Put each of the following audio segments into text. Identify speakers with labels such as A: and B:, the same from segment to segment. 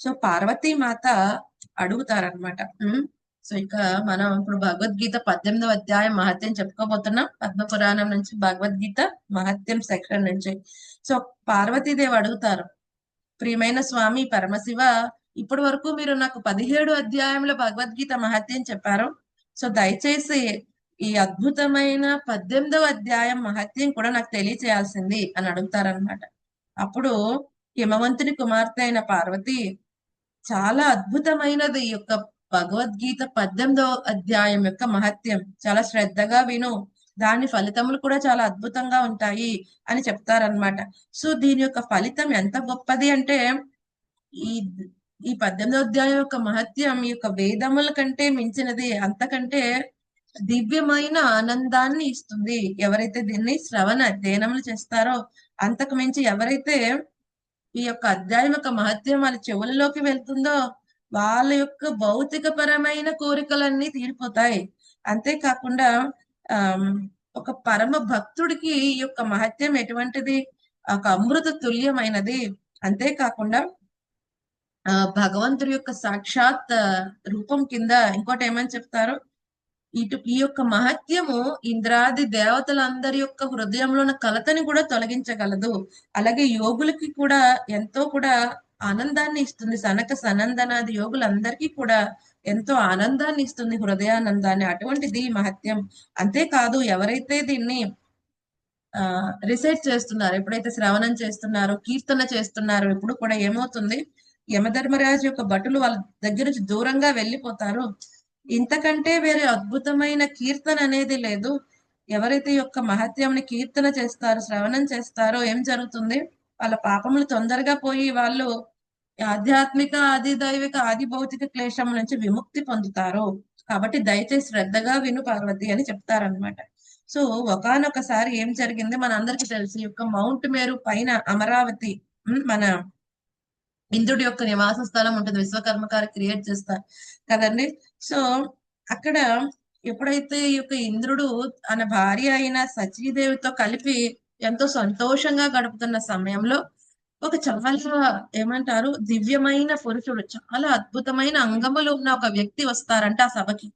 A: So Parvati Mata అడుగుతారనమాట so ఇక మనం ఇప్పుడు భగవద్గీత పద్దెనిమిదవ అధ్యాయం మహత్యం చెప్పుకోబోతున్నాం. పద్మ పురాణం నుంచి భగవద్గీత మహత్యం సెక్షన్ నుంచి. సో పార్వతీదేవి అడుగుతారు ప్రియమైన స్వామి పరమశివ ఇప్పటి వరకు మీరు నాకు పదిహేడు అధ్యాయంలో భగవద్గీత మహత్యం చెప్పారు. సో దయచేసి ఈ అద్భుతమైన పద్దెనిమిదవ అధ్యాయం మహత్యం కూడా నాకు తెలియచేయాల్సింది అని అడుగుతారనమాట అప్పుడు హిమవంతుని కుమార్తె అయిన పార్వతి చాలా అద్భుతమైనది ఈ యొక్క భగవద్గీత పద్దెనిమిదవ అధ్యాయం యొక్క మహత్యం. చాలా శ్రద్ధగా విను. దాని ఫలితములు కూడా చాలా అద్భుతంగా ఉంటాయి అని చెప్తారనమాట సో దీని యొక్క ఫలితం ఎంత గొప్పది అంటే ఈ ఈ పద్దెనిమిదవ అధ్యాయం యొక్క మహత్యం ఈ యొక్క వేదముల కంటే మించినది అంతకంటే దివ్యమైన ఆనందాన్ని ఇస్తుంది. ఎవరైతే దీన్ని శ్రవణ అధ్యయనములు చేస్తారో అంతకు మించి ఎవరైతే ఈ యొక్క అధ్యాయం యొక్క మహత్యం వాళ్ళ చెవులలోకి వెళ్తుందో వాళ్ళ యొక్క భౌతిక పరమైన కోరికలన్నీ తీరిపోతాయి. అంతేకాకుండా ఆ ఒక పరమ భక్తుడికి ఈ యొక్క మహత్యం ఎటువంటిది? ఒక అమృత తుల్యమైనది. అంతేకాకుండా ఆ భగవంతుడి యొక్క సాక్షాత్ రూపం కింద ఇంకోటి ఏమని చెప్తారు? ఇటు ఈ యొక్క మహత్యము ఇంద్రాది దేవతలందరి యొక్క హృదయంలో ఉన్న కలతని కూడా తొలగించగలదు. అలాగే యోగులకి కూడా ఎంతో కూడా ఆనందాన్ని ఇస్తుంది. సనక సనందనాది యోగులందరికీ కూడా ఎంతో ఆనందాన్ని ఇస్తుంది హృదయానందాన్ని. అటువంటిది మహత్యం. అంతేకాదు ఎవరైతే దీన్ని ఆ రిసైట్ చేస్తున్నారు ఎప్పుడైతే శ్రవణం చేస్తున్నారో కీర్తన చేస్తున్నారో ఇప్పుడు కూడా ఏమవుతుంది? యమధర్మరాజు యొక్క భటులు వాళ్ళ దగ్గర నుంచి దూరంగా వెళ్ళిపోతారు. ఇంతకంటే వేరే అద్భుతమైన కీర్తన అనేది లేదు. ఎవరైతే యొక్క మహత్యంని కీర్తన చేస్తారో శ్రవణం చేస్తారో ఏం జరుగుతుంది? వాళ్ళ పాపములు తొందరగా పోయి వాళ్ళు ఆధ్యాత్మిక ఆది దైవిక ఆది భౌతిక క్లేశం నుంచి విముక్తి పొందుతారు. కాబట్టి దయచేసి శ్రద్ధగా విను పార్వతి అని చెప్తారనమాట సో ఒకనొకసారి ఏం జరిగింది? మన అందరికి తెలుసు యొక్క మౌంట్ మేరు పైన అమరావతి మన ఇంద్రుడి యొక్క నివాస స్థలం ఉంటుంది విశ్వకర్మకారి క్రియేట్ చేస్తారు కదండి. సో అక్కడ ఎప్పుడైతే ఈ యొక్క ఇంద్రుడు తన భార్య అయిన సచీదేవితో కలిపి ఎంతో సంతోషంగా గడుపుతున్న సమయంలో ఒక చాలా ఏమంటారు దివ్యమైన పురుషుడు చాలా అద్భుతమైన అంగములు ఉన్న ఒక వ్యక్తి వస్తారంట ఆ సభకి.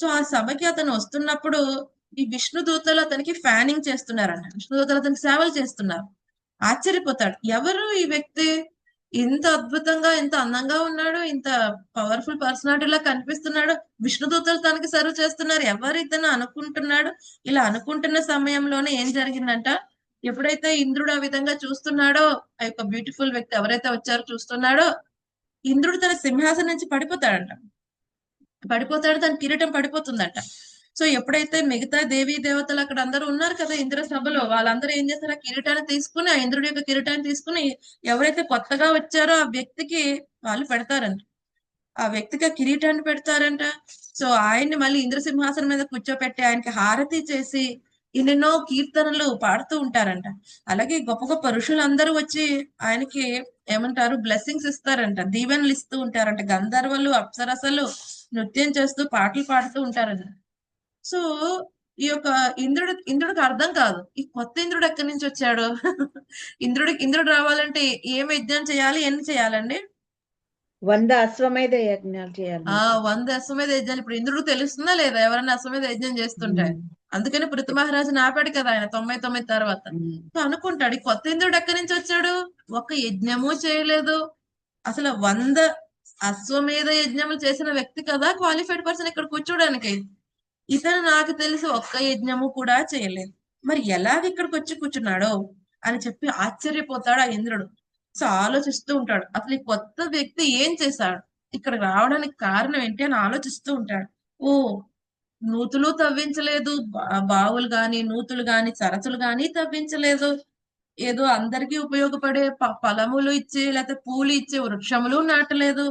A: సో ఆ సభకి అతను వస్తున్నప్పుడు ఈ విష్ణు దూతలు అతనికి ఫ్యానింగ్ చేస్తున్నారంట. విష్ణు దూతలు అతనికి సేవలు చేస్తున్నారు. ఆశ్చర్యపోతాడు. ఎవరు ఈ వ్యక్తి? ఇంత అద్భుతంగా ఇంత అందంగా ఉన్నాడు ఇంత పవర్ఫుల్ పర్సనాలిటీలా కనిపిస్తున్నాడు. విష్ణుదూతలు తనకి సర్వ్ చేస్తున్నారు. ఎవరు ఇతను అనుకుంటున్నాడు? ఇలా అనుకుంటున్న సమయంలోనే ఏం జరిగిందంట? ఎప్పుడైతే ఇంద్రుడు ఆ విధంగా చూస్తున్నాడో ఆ యొక్క బ్యూటిఫుల్ వ్యక్తి ఎవరైతే వచ్చారో చూస్తున్నాడో ఇంద్రుడు తన సింహాసనం నుంచి పడిపోతాడంట. పడిపోతాడు తన కిరీటం పడిపోతుందంట. సో ఎప్పుడైతే మిగతా దేవీ దేవతలు అక్కడ అందరూ ఉన్నారు కదా ఇంద్ర సభలో వాళ్ళందరూ ఏం చేస్తారు ఆ కిరీటాన్ని తీసుకుని ఆ ఇంద్రుడి యొక్క కిరీటాన్ని తీసుకుని ఎవరైతే కొత్తగా వచ్చారో ఆ వ్యక్తికి వాళ్ళు పెడతారంట. ఆ వ్యక్తికి ఆ కిరీటాన్ని పెడతారంట. సో ఆయన్ని మళ్ళీ ఇంద్రసింహాసనం మీద కూర్చోపెట్టి ఆయనకి హారతి చేసి ఎన్నెన్నో కీర్తనలు పాడుతూ ఉంటారంట. అలాగే గొప్ప గొప్ప ఋషులందరూ వచ్చి ఆయనకి ఏమంటారు? బ్లెస్సింగ్స్ ఇస్తారంట. దీవెనలు ఇస్తూ ఉంటారంట. గంధర్వలు అప్సరసలు నృత్యం చేస్తూ పాటలు పాడుతూ ఉంటారంట. సో ఈ యొక్క ఇంద్రుడు ఇంద్రుడికి అర్థం కాదు. ఈ కొత్త ఇంద్రుడు ఎక్కడి నుంచి వచ్చాడు? ఇంద్రుడికి ఇంద్రుడు రావాలంటే ఏం యజ్ఞం చేయాలి? ఎన్ని చేయాలండి?
B: వంద అశ్వమేధ యజ్ఞాలు చేయాలి.
A: ఆ వంద అశ్వమేధ యజ్ఞాలు. ఇప్పుడు ఇంద్రుడు తెలుస్తుందా లేదా? ఎవరైనా అశ్వమేధ యజ్ఞం చేస్తుంటే. అందుకని పృథు మహారాజు నాపాడు కదా ఆయన తొంభై తొమ్మిది తర్వాత. అనుకుంటాడు ఈ కొత్త ఇంద్రుడు ఎక్కడి నుంచి వచ్చాడు? ఒక యజ్ఞము చేయలేదు. అసలు వంద అశ్వమేధ యజ్ఞములు చేసిన వ్యక్తి కదా క్వాలిఫైడ్ పర్సన్ ఇక్కడ కూర్చోడానికి. ఇతను నాకు తెలిసి ఒక్క యజ్ఞము కూడా చేయలేదు. మరి ఎలాగ ఇక్కడికి వచ్చి కూర్చున్నాడో అని చెప్పి ఆశ్చర్యపోతాడు ఆ ఇంద్రుడు. సో ఆలోచిస్తూ ఉంటాడు. అసలు ఈ కొత్త వ్యక్తి ఏం చేశాడు? ఇక్కడ రావడానికి కారణం ఏంటి అని ఆలోచిస్తూ ఉంటాడు. ఓ నూతులు తవ్వించలేదు. బావులు గాని నూతులు గాని సరస్సులు గాని తవ్వించలేదు. ఏదో అందరికీ ఉపయోగపడే ఫలములు ఇచ్చే లేకపోతే పూలు ఇచ్చే వృక్షములు నాటలేదు.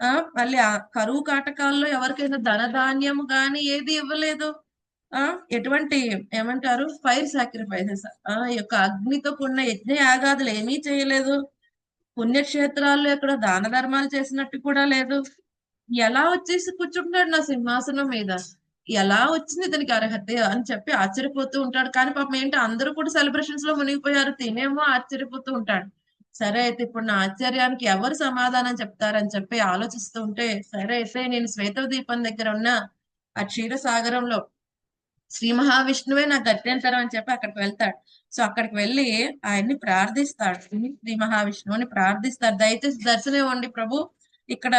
A: ఆ మళ్ళీ ఆ కరువు కాటకాల్లో ఎవరికైనా ధనధాన్యం గాని ఏది ఇవ్వలేదు. ఆ ఎటువంటి ఏమంటారు? Fire sacrifices. ఆ యొక్క అగ్నితో కూడిన యజ్ఞ యాగాదులు ఏమీ చేయలేదు. పుణ్యక్షేత్రాల్లో ఎక్కడ దాన ధర్మాలు చేసినట్టు కూడా లేదు. ఎలా వచ్చేసి కూర్చుంటాడు నా సింహాసనం మీద? ఎలా వచ్చింది ఇతనికి అర్హత అని చెప్పి ఆశ్చర్యపోతూ ఉంటాడు. కానీ పాపం ఏంటి? అందరూ కూడా సెలబ్రేషన్స్లో మునిగిపోయారు. తినేమో ఆశ్చర్యపోతూ ఉంటాడు. సరే అయితే ఇప్పుడు నా ఆశ్చర్యానికి ఎవరు సమాధానం చెప్తారని చెప్పి ఆలోచిస్తూ ఉంటే సరే అయితే నేను శ్వేతదీపం దగ్గర ఉన్న ఆ క్షీరసాగరంలో శ్రీ మహావిష్ణువే నాకు గత్యంతరం అని చెప్పి అక్కడికి వెళ్తాడు. సో అక్కడికి వెళ్ళి ఆయన్ని ప్రార్థిస్తాడు. శ్రీ మహావిష్ణువుని ప్రార్థిస్తాడు. దయచేసి దర్శనం ఇవ్వండి ప్రభు. ఇక్కడ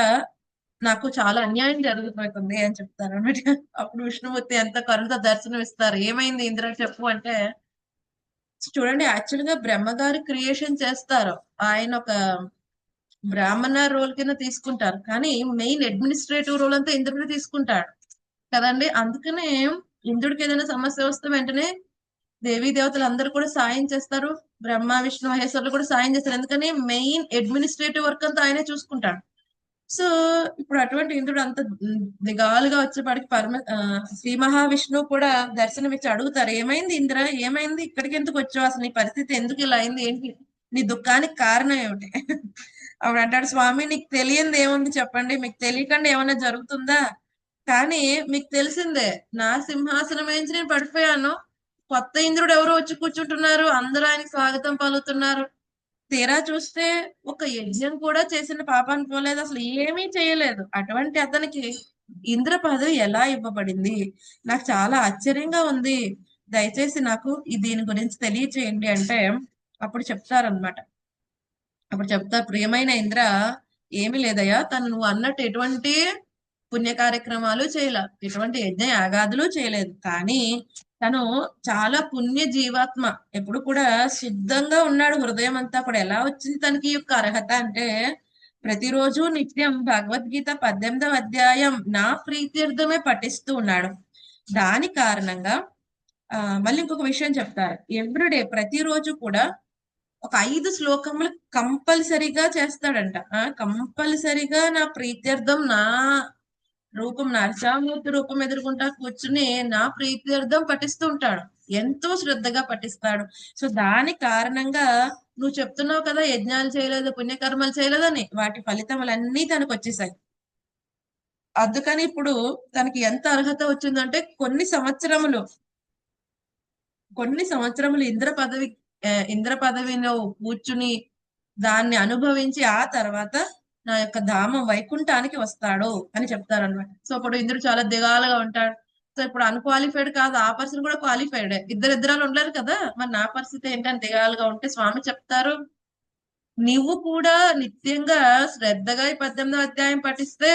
A: నాకు చాలా అన్యాయం జరుగుతుంది అని చెప్తారు అనమాట అప్పుడు విష్ణుమూర్తి ఎంత కరుణతో దర్శనం ఇస్తారు ఏమైంది ఇంద్ర చెప్పు అంటే చూడండి యాక్చువల్గా బ్రహ్మగారు క్రియేషన్ చేస్తారు. ఆయన ఒక బ్రాహ్మణ రోల్ కింద తీసుకుంటారు. కానీ మెయిన్ అడ్మినిస్ట్రేటివ్ రోల్ అంతా ఇంద్రుడు తీసుకుంటాడు. కదండి? అందుకనే ఇంద్రుడికి ఏదైనా సమస్య వస్తే వెంటనే దేవీ దేవతలు అందరూ కూడా సాయం చేస్తారు. బ్రహ్మ విష్ణు మహేశ్వరులు కూడా సాయం చేస్తారు. ఎందుకని? మెయిన్ అడ్మినిస్ట్రేటివ్ వర్క్ అంతా ఆయనే చూసుకుంటాడు. సో ఇప్పుడు అటువంటి ఇంద్రుడు అంత దిగాలుగా వచ్చేపాటికి పరమ శ్రీ మహావిష్ణువు కూడా దర్శనం ఇచ్చి అడుగుతారు ఏమైంది ఇంద్ర? ఏమైంది? ఇక్కడికి ఎందుకు వచ్చావు? అసలు నీ పరిస్థితి ఎందుకు ఇలా అయింది? ఏంటి? నీ దుఃఖానికి కారణం ఏమిటి? అప్పుడు అంటాడు స్వామి నీకు తెలియంది ఏముంది చెప్పండి? మీకు తెలియకుండా ఏమైనా జరుగుతుందా? కానీ మీకు తెలిసిందే నా సింహాసనం వేయించి నేను పడిపోయాను. కొత్త ఇంద్రుడు ఎవరు వచ్చి కూర్చుంటున్నారు అందరూ ఆయనకి స్వాగతం పలుకుతున్నారు. తీరా చూస్తే ఒక యజ్ఞం కూడా చేసిన పాపాన్ని పోలేదు. అసలు ఏమీ చేయలేదు. అటువంటి అతనికి ఇంద్ర పదవి ఎలా ఇవ్వబడింది? నాకు చాలా ఆశ్చర్యంగా ఉంది. దయచేసి నాకు దీని గురించి తెలియచేయండి అంటే అప్పుడు చెప్తారనమాట అప్పుడు చెప్తా ప్రియమైన ఇంద్ర ఏమీ లేదయ్యా. తను నువ్వు అన్నట్టు ఎటువంటి పుణ్య కార్యక్రమాలు చేయలే. ఎటువంటి యజ్ఞ యాగాదులు చేయలేదు. కానీ తను చాలా పుణ్య జీవాత్మ ఎప్పుడు కూడా శుద్ధంగా ఉన్నాడు హృదయం అంతా కూడా. ఎలా వచ్చింది తనకి యొక్క అర్హత అంటే ప్రతిరోజు నిత్యం భగవద్గీత పద్దెనిమిదవ అధ్యాయం నా ప్రీత్యర్థమే పఠిస్తూ ఉన్నాడు. దాని కారణంగా ఆ మళ్ళీ ఇంకొక విషయం చెప్తారు. ఎవ్రీడే ప్రతిరోజు కూడా ఒక ఐదు శ్లోకములు కంపల్సరిగా చేస్తాడంట. కంపల్సరిగా నా ప్రీత్యర్థం నా రూపం నరసామూర్తి రూపం ఎదుర్కొంటా కూర్చుని నా ప్రీత్యర్థం పఠిస్తూ ఉంటాడు. ఎంతో శ్రద్ధగా పఠిస్తాడు. సో దాని కారణంగా నువ్వు చెప్తున్నావు కదా యజ్ఞాలు చేయలేదు పుణ్యకర్మలు చేయలేదని. వాటి ఫలితములన్నీ తనకు వచ్చేసాయి. అందుకని ఇప్పుడు తనకి ఎంత అర్హత వచ్చిందంటే కొన్ని సంవత్సరములు కొన్ని సంవత్సరములు ఇంద్ర పదవి ఇంద్ర పదవిలో కూర్చుని దాన్ని అనుభవించి ఆ తర్వాత నా యొక్క ధామం వైకుంఠానికి వస్తాడు అని చెప్తారు అనమాట సో అప్పుడు ఇంద్రుడు చాలా దిగాలుగా ఉంటాడు. సో ఇప్పుడు అన్క్వాలిఫైడ్ కాదు ఆ పర్సన్ కూడా క్వాలిఫైడ్ ఇద్దరు ఇద్దరాలు ఉండలేరు కదా. మరి నా పరిస్థితి ఏంటని దిగాలుగా ఉంటే స్వామి చెప్తారు నువ్వు కూడా నిత్యంగా శ్రద్ధగా ఈ పద్దెనిమిదో అధ్యాయం పఠిస్తే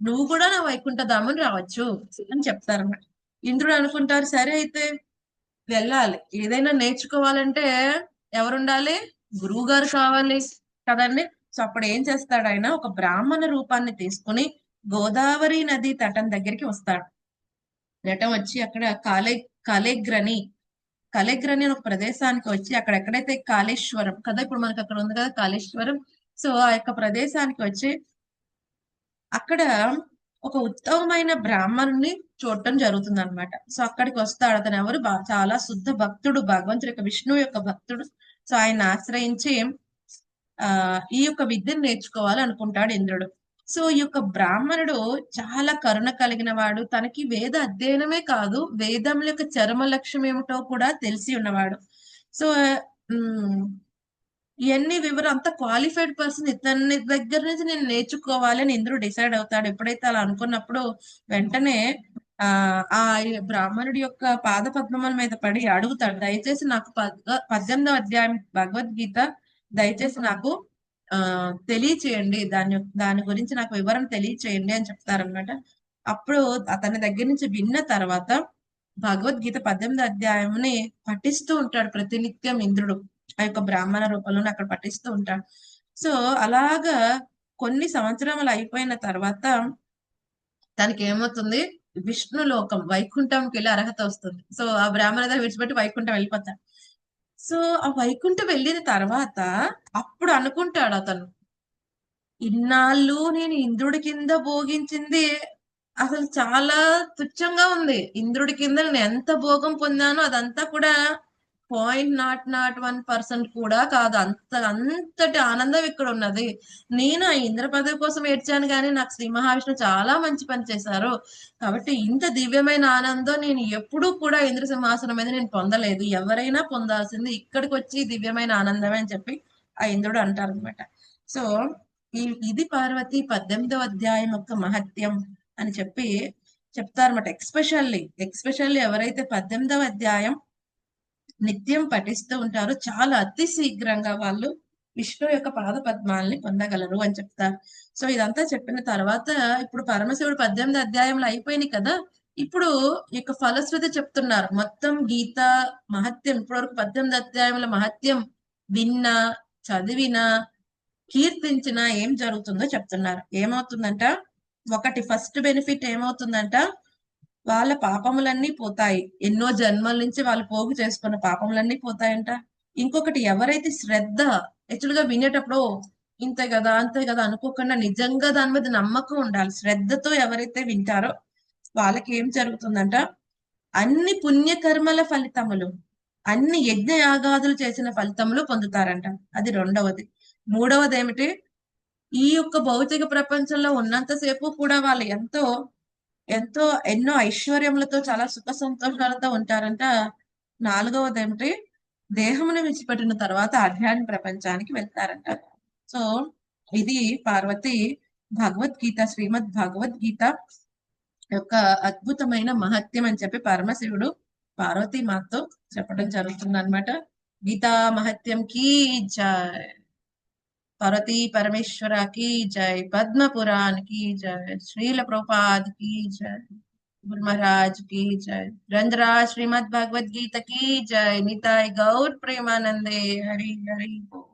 A: నువ్వు కూడా నా వైకుంఠ ధామం రావచ్చు అని చెప్తారన్నమాట. ఇంద్రుడు అనుకుంటారు సరే అయితే వెళ్ళాలి. ఏదైనా నేర్చుకోవాలంటే ఎవరుండాలి? గురువు గారు కావాలి కదండి. సో అప్పుడు ఏం చేస్తాడు ఆయన? ఒక బ్రాహ్మణ రూపాన్ని తీసుకుని గోదావరి నది తటం దగ్గరికి వస్తాడు. నటం వచ్చి అక్కడ కాలే కాలేగ్రని కలేగ్రని అని ఒక ప్రదేశానికి వచ్చి అక్కడ ఎక్కడైతే కాళేశ్వరం కదా ఇప్పుడు మనకి అక్కడ ఉంది కదా కాళేశ్వరం సో ఆ యొక్క ప్రదేశానికి వచ్చి అక్కడ ఒక ఉత్తమమైన బ్రాహ్మణుని చూడటం జరుగుతుంది అనమాట సో అక్కడికి వస్తాడు. అతను ఎవరు? చాలా శుద్ధ భక్తుడు భగవంతుడు యొక్క విష్ణువు యొక్క భక్తుడు. సో ఆయన ఆశ్రయించి ఆ ఈ యొక్క విద్యను నేర్చుకోవాలి అనుకుంటాడు ఇంద్రుడు. సో ఈ యొక్క బ్రాహ్మణుడు చాలా కరుణ కలిగిన వాడు. తనకి వేద అధ్యయనమే కాదు వేదముల యొక్క చర్మ లక్ష్యం ఏమిటో కూడా తెలిసి ఉన్నవాడు. సో ఇవన్నీ వివరం అంత క్వాలిఫైడ్ పర్సన్ ఇతని దగ్గర నుంచి నేను నేర్చుకోవాలని ఇంద్రుడు డిసైడ్ అవుతాడు. ఎప్పుడైతే అలా అనుకున్నప్పుడు వెంటనే ఆ ఆ బ్రాహ్మణుడి యొక్క పాద పద్మముల మీద పడి అడుగుతాడు. దయచేసి నాకు పద్ పద్దెనిమిదవ అధ్యాయం భగవద్గీత దయచేసి నాకు ఆ తెలియచేయండి. దాని దాని గురించి నాకు వివరణ తెలియచేయండి అని చెప్తారనమాట అప్పుడు అతని దగ్గర నుంచి విన్న తర్వాత భగవద్గీత పద్దెనిమిది అధ్యాయంని పఠిస్తూ ఉంటాడు ప్రతినిత్యం ఇంద్రుడు. ఆ యొక్క బ్రాహ్మణ రూపంలోనే అక్కడ పఠిస్తూ ఉంటాడు. సో అలాగా కొన్ని సంవత్సరములు అయిపోయిన తర్వాత తనకి ఏమవుతుంది విష్ణు లోకం వైకుంఠంకి వెళ్ళి అర్హత వస్తుంది. సో ఆ బ్రాహ్మణ దగ్గర విడిచిపెట్టి వైకుంఠం వెళ్ళిపోతాడు. సో ఆ వైకుంఠం వెళ్ళిన తర్వాత అప్పుడు అనుకుంటాడు అతను ఇన్నాళ్ళు నేను ఇంద్రుడి కింద భోగించింది. అసలు చాలా తుచ్చంగా ఉంది. ఇంద్రుడి కింద నేను ఎంత భోగం పొందానో అదంతా కూడా point not not one percent కూడా కాదు. అంత అంతటి ఆనందం ఇక్కడ ఉన్నది. నేను ఆ ఇంద్ర పదవి కోసం ఏడ్చాను కానీ నాకు శ్రీ మహావిష్ణు చాలా మంచి పని చేశారు. కాబట్టి ఇంత దివ్యమైన ఆనందం నేను ఎప్పుడూ కూడా ఇంద్ర సింహాసనం మీద నేను పొందలేదు. ఎవరైనా పొందాల్సింది ఇక్కడికి వచ్చి దివ్యమైన ఆనందమే అని చెప్పి ఆ ఇంద్రుడు అంటారు అనమాట సో ఇది పార్వతి పద్దెనిమిదవ అధ్యాయం యొక్క మహత్యం అని చెప్పి చెప్తారన్నమాట. ఎక్స్పెషల్లీ ఎక్స్పెషల్లీ ఎవరైతే పద్దెనిమిదవ అధ్యాయం నిత్యం పఠిస్తూ ఉంటారో. చాలా అతి శీఘ్రంగా వాళ్ళు విష్ణు యొక్క పాద పద్మాల్ని పొందగలరు అని చెప్తారు. సో ఇదంతా చెప్పిన తర్వాత ఇప్పుడు పరమశివుడు పద్దెనిమిది అధ్యాయంలో అయిపోయినాయి కదా. ఇప్పుడు ఈ యొక్క ఫలశ్రుతి చెప్తున్నారు. మొత్తం గీత మహత్యం ఇప్పటివరకు పద్దెనిమిది అధ్యాయముల మహత్యం విన్నా చదివినా కీర్తించినా ఏం జరుగుతుందో చెప్తున్నారు. ఏమవుతుందంట? ఒకటి ఫస్ట్ బెనిఫిట్ ఏమవుతుందంట? వాళ్ళ పాపములన్నీ పోతాయి. ఎన్నో జన్మల నుంచి వాళ్ళు పోగు చేసుకున్న పాపములన్నీ పోతాయంట. ఇంకొకటి ఎవరైతే శ్రద్ధ యాక్చువల్గా వినేటప్పుడు ఇంతే కదా అంతే కదా అనుకోకుండా నిజంగా దాని మీద నమ్మకం ఉండాలి. శ్రద్ధతో ఎవరైతే వింటారో వాళ్ళకి ఏం జరుగుతుందంట? అన్ని పుణ్యకర్మల ఫలితములు అన్ని యజ్ఞ యాగాదులు చేసిన ఫలితములు పొందుతారంట. అది రెండవది. మూడవది ఏమిటి ఈ యొక్క భౌతిక ప్రపంచంలో ఉన్నంతసేపు కూడా వాళ్ళు ఎంతో ఎంతో ఎన్నో ఐశ్వర్యములతో చాలా సుఖ సంతోషాలతో ఉంటారంట. నాలుగవది ఏమిటి దేహమును విడిచిపెట్టిన తర్వాత ఆధ్యాత్మిక ప్రపంచానికి వెళ్తారంట. సో ఇది పార్వతి భగవద్గీత శ్రీమద్ భగవద్గీత యొక్క అద్భుతమైన మహత్యం అని చెప్పి పరమశివుడు పార్వతీ మాతో చెప్పడం జరుగుతుంది అనమాట గీతా మహత్యం కీ జై! पार्वती परमेश्वरा की जय पद्म पुराण की जय, श्रील प्रपाद की जय, गुरु महाराज की जय रंजरा श्रीमद भगवद गीता की जय, निताय गौर प्रेमानंदे, हरि हरि। बोल